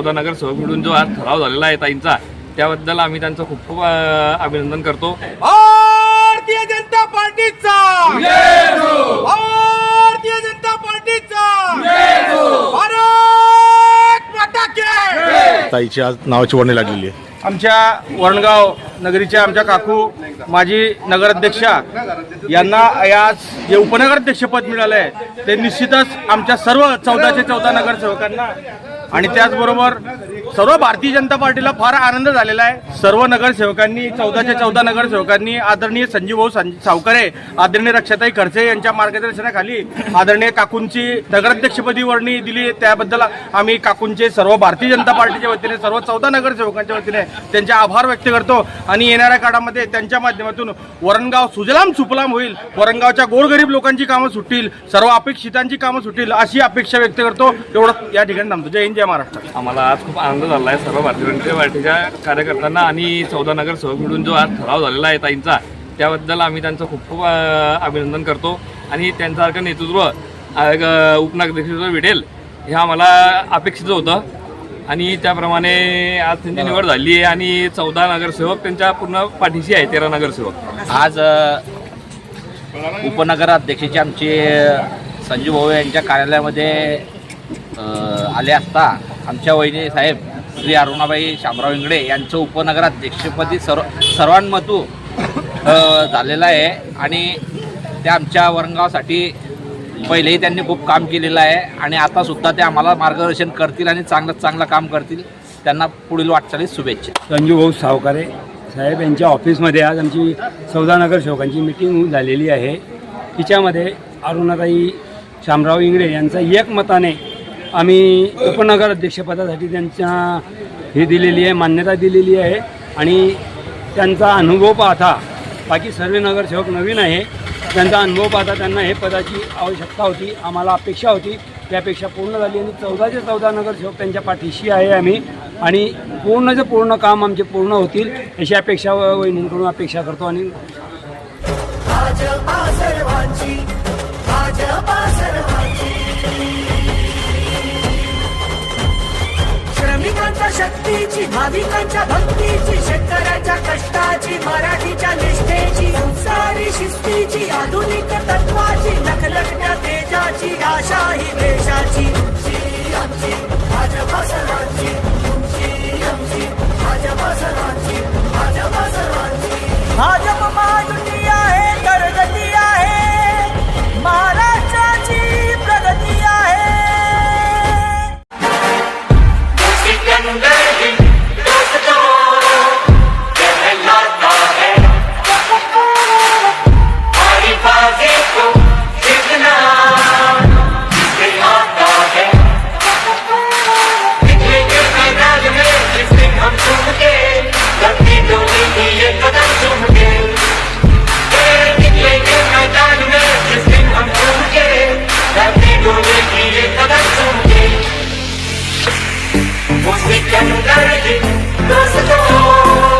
चौदा नगरसेवक मिळून जो आज ठराव झालेला आहे ताईंचा त्याबद्दल आम्ही त्यांचं खूप खूप अभिनंदन करतो. भारतीय जनता पार्टीचा! भारतीय जनता पार्टीचा! भारत माता के ताईची आज नावाची वर्णी लागलेली आहे. आमच्या वरणगाव नगरीच्या आमच्या काकू माजी नगराध्यक्षा यांना आज जे उपनगराध्यक्षपद मिळालं आहे ते निश्चितच आमच्या सर्व चौदाशे चौदा नगरसेवकांना आणि त्याचबरोबर सर्व भारतीय जनता पार्टीला फार आनंद झालेला आहे. सर्व नगरसेवकांनी चौदाच्या चौदा नगरसेवकांनी आदरणीय संजीवभाऊ सावकारे आदरणीय रक्षाताई खडसे यांच्या मार्गदर्शनाखाली आदरणीय काकूंची नगराध्यक्षपदी वर्णी दिली. त्याबद्दल आम्ही काकूंचे सर्व भारतीय जनता पार्टीच्या वतीने सर्व चौदा नगरसेवकांच्या वतीने त्यांचे आभार व्यक्त करतो. आणि येणाऱ्या काळामध्ये त्यांच्या माध्यमातून वरणगाव सुजलाम सुफलाम होईल. वरणगावच्या गोरगरीब लोकांची कामं सुटतील. सर्व अपेक्षितांची कामं सुटतील अशी अपेक्षा व्यक्त करतो. एवढं या ठिकाणी थांबतो. जय हिंद जय महाराष्ट्र आम्हाला आज खूप आनंद झाला आहे सर्व भारतीय जनता पार्टीच्या कार्यकर्त्यांना आणि चौदा नगरसेवक मिळून जो आज ठराव झालेला आहे ताईंचा त्याबद्दल आम्ही त्यांचं खूप खूप अभिनंदन करतो. आणि त्यांच्यासारखं नेतृत्व उपनगराध्यक्ष भेटेल हे आम्हाला अपेक्षित होतं. आणि त्याप्रमाणे आज त्यांची निवड झाली आहे आणि चौदा नगरसेवक त्यांच्या पूर्ण पाठीशी आहे तेरा नगरसेवक आज उपनगराध्यक्षाचे आमचे संजू भाऊ यांच्या कार्यालयामध्ये आले असता आमच्या वहिनी साहेब श्री अरुणाबाई शामराव इंगडे यांचं उपनगराध्यक्षपदी सर्व सर्वांमतू झालेलं आहे. आणि त्या आमच्या वरणगावासाठी पहिलेही त्यांनी खूप काम केलेलं आहे. आणि आतासुद्धा ते आम्हाला मार्गदर्शन करतील आणि चांगलं चांगलं काम करतील. त्यांना पुढील वाटचालीत शुभेच्छा. संजू भाऊ सावकारे साहेब यांच्या ऑफिसमध्ये आज आमची सौदानगर सेवकांची मिटिंग झालेली आहे. तिच्यामध्ये अरुणाताई शामराव इंगडे यांचा एकमताने आम्ही उपनगर अध्यक्षपदासाठी त्यांच्या हे दिलेली आहे मान्यता दिलेली आहे. आणि त्यांचा अनुभव पाहता बाकी सर्व नगरसेवक नवीन आहे त्यांचा अनुभव पाहता त्यांना हे पदाची आवश्यकता होती आम्हाला अपेक्षा होती. ती अपेक्षा पूर्ण झाली आणि चौदाचे चौदा नगरसेवक त्यांच्या पाठीशी आहे आम्ही. आणि पूर्णचं पूर्ण काम आमचे पूर्ण होतील अशी अपेक्षा वहिनींकडून अपेक्षा करतो आणि भाजपा सर्वांची. शक्तीची भाविकांच्या भक्तीची शेतकऱ्याच्या कष्टाची मराठीच्या निष्ठेची संसारी शिस्तीची आधुनिक तत्वाची लखलखण्या तेजाची आशा ही देशाची आमची, भाजपा सर्वांची आमची भाजपा सर्वांची भाजपा सर्वांची Bhajap Você queria cada zumbi Você quer um grande Dança tão